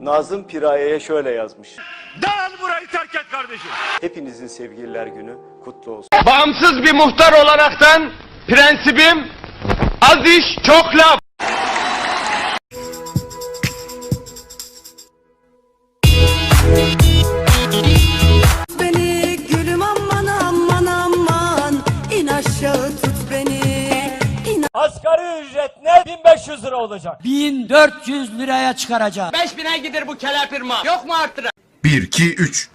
Nazım Piraye'ye şöyle yazmış. Dağıl burayı terk et kardeşim. Hepinizin sevgililer günü kutlu olsun. Bağımsız bir muhtar olaraktan prensibim az iş çok laf. Lira olacak. 1400 liraya çıkaracağım. 5000'e gider bu kelepirma. Yok mu artıran? 1, 2, 3.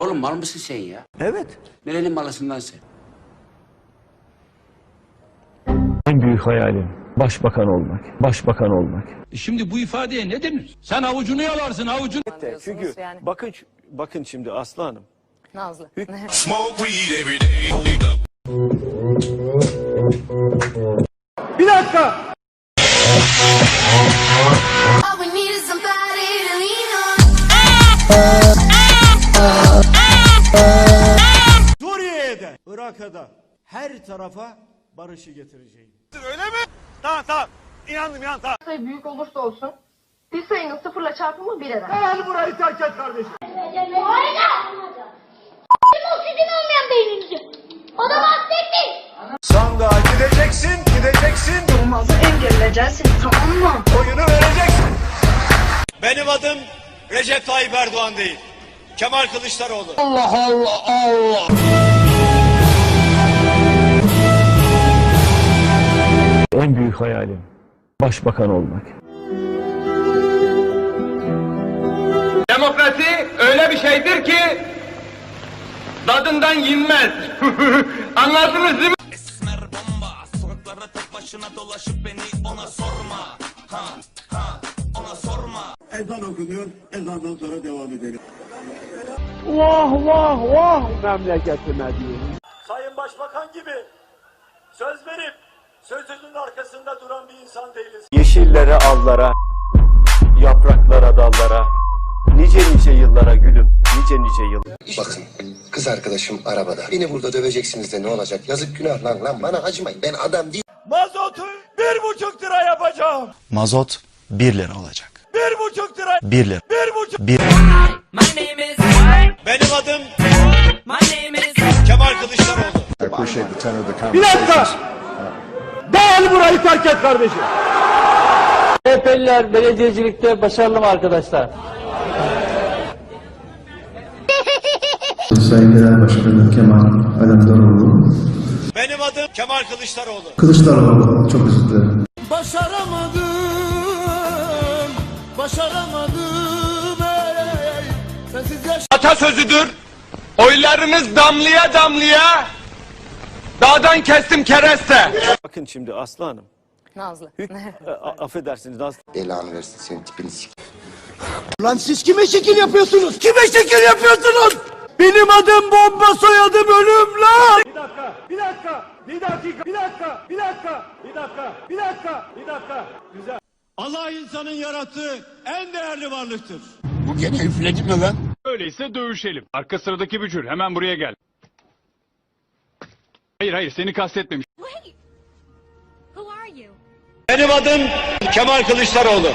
Oğlum mal mısın sen ya? Evet. Nerenin malısın lan sen? En büyük hayalim başbakan olmak. Başbakan olmak. Şimdi bu ifadeye ne denir? Sen avucunu yalarsın avucunu. Çünkü bakın bakın şimdi Aslı Hanım. Nazlı. Bir dakika. Suriye'ye de, Irak'a da her tarafa barışı getireceğim. Öyle mi? Tamam tamam. İnandım inan tamam. sayı büyük olursa olsun bir sayının sıfırla çarpımı bir eder. Dağıl burayı terk et kardeşim. o sizin olmayan beyninizi. O da bahsetti. Sandığa gideceksin, gideceksin. Olmazı engelleyeceğiz tamam mı? Oyunu vereceksin. Benim adım Recep Tayyip Erdoğan değil. Kemal Kılıçdaroğlu. En büyük hayalim başbakan olmak. Demokrasi öyle bir şeydir ki tadından yenmez. Anladınız değil mi? Ezan okunuyor. Ezandan sonra devam edelim. Sayın Başbakan gibi söz verip sözünün arkasında duran bir insan değiliz. Yeşillere allara, yapraklara dallara, nice nice yıllara gülüm, nice nice yıl. Bakın kız arkadaşım arabada. Beni burada döveceksiniz de ne olacak? Yazık günah lan lan bana acımayın. Ben adam değil. Mazotu bir buçuk lira yapacağım. Mazot 1 lira olacak. Bir buçuk lira. 1 lira. Bir buçuk. 1 Benim adım Kemal Kılıçdaroğlu. Bir dakika. Terk et kardeşim. CHP'liler belediyecilikte başarılı mı arkadaşlar? Sayın Genel Başkanım Kemal Alemdaroğlu. Benim adım Kemal Kılıçdaroğlu. Kılıçdaroğlu çok özür dilerim. Başaramadım, başaramadım ey. Sensiz yaş Atasözüdür. Oylarınız damlaya damlaya dağdan kestim kereste. Bakın şimdi Aslı Hanım. Nazlı. Affedersiniz Nazlı. Belanı versin senin tipini sik. Lan siz kime şekil yapıyorsunuz? Kime şekil yapıyorsunuz? Benim adım bomba soyadım ölüm lan. Bir dakika, bir dakika, bir dakika, bir dakika, bir dakika, bir dakika, bir dakika, bir dakika. Güzel. Allah insanın yarattığı en değerli varlıktır. Bu gene üfledi mi lan? Öyleyse dövüşelim. Arka sıradaki bücür hemen buraya gel. Hayır hayır seni kastetmemiş. You? Benim adım Kemal Kılıçdaroğlu.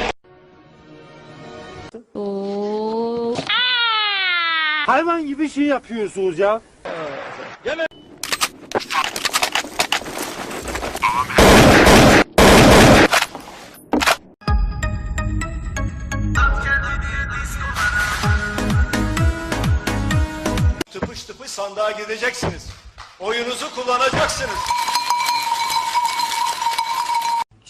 Hayvan gibi şey yapıyorsunuz ya. Tıpış tıpış sandığa gideceksiniz. Oyunuzu kullanacaksınız.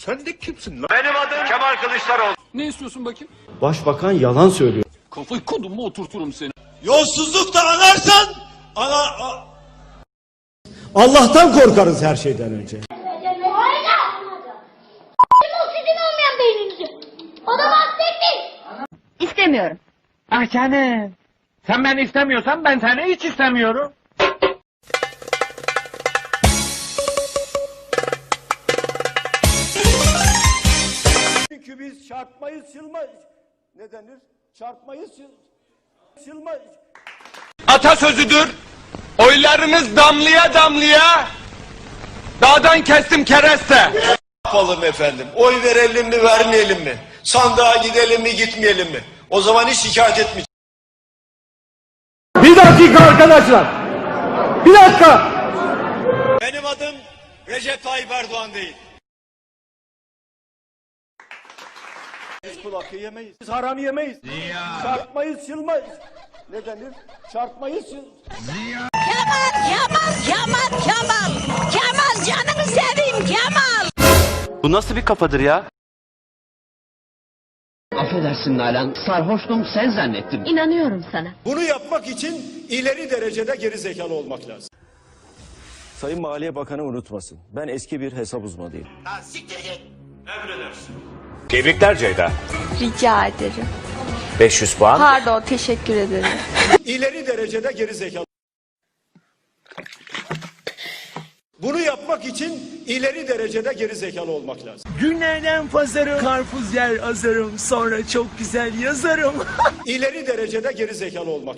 Sen de kimsin lan? Benim adım Kemal Kılıçdaroğlu. Ne istiyorsun bakayım? Başbakan yalan söylüyor. Kafayı kodumu oturturum seni. Yolsuzluk da anarsan ana a- Allah'tan korkarız her şeyden önce. o sizin olmayan beyninizi. O da bahsetti. İstemiyorum. Ah canım. Sen beni istemiyorsan ben seni hiç istemiyorum. Biz çarpmayız, çılmayız. Ne denir? Çarpmayız, çıl... çılmayız. Atasözüdür. Oylarınız damlaya damlaya dağdan kestim kereste. yapalım efendim? Oy verelim mi vermeyelim mi? Sandığa gidelim mi gitmeyelim mi? O zaman hiç şikayet etmeyeceğim. Bir dakika arkadaşlar. Bir dakika. Benim adım Recep Tayyip Erdoğan değil. Biz kulak yemeyiz. Biz haram yemeyiz. Çarpmayız, çılmayız. Ne denir? Çarpmayız, çıl... Kemal, Kemal, Kemal, Kemal. Kemal canını seveyim Kemal. Bu nasıl bir kafadır ya? Affedersin Nalan. Sarhoştum sen zannettim. İnanıyorum sana. Bunu yapmak için ileri derecede geri zekalı olmak lazım. Sayın Maliye Bakanı unutmasın. Ben eski bir hesap uzmanıyım. Tebrikler Ceyda. Rica ederim. 500 puan. Pardon teşekkür ederim. İleri derecede geri zekalı. Bunu yapmak için ileri derecede geri zekalı olmak lazım. Günlerden pazarı karpuz yer azarım sonra çok güzel yazarım. İleri derecede geri zekalı olmak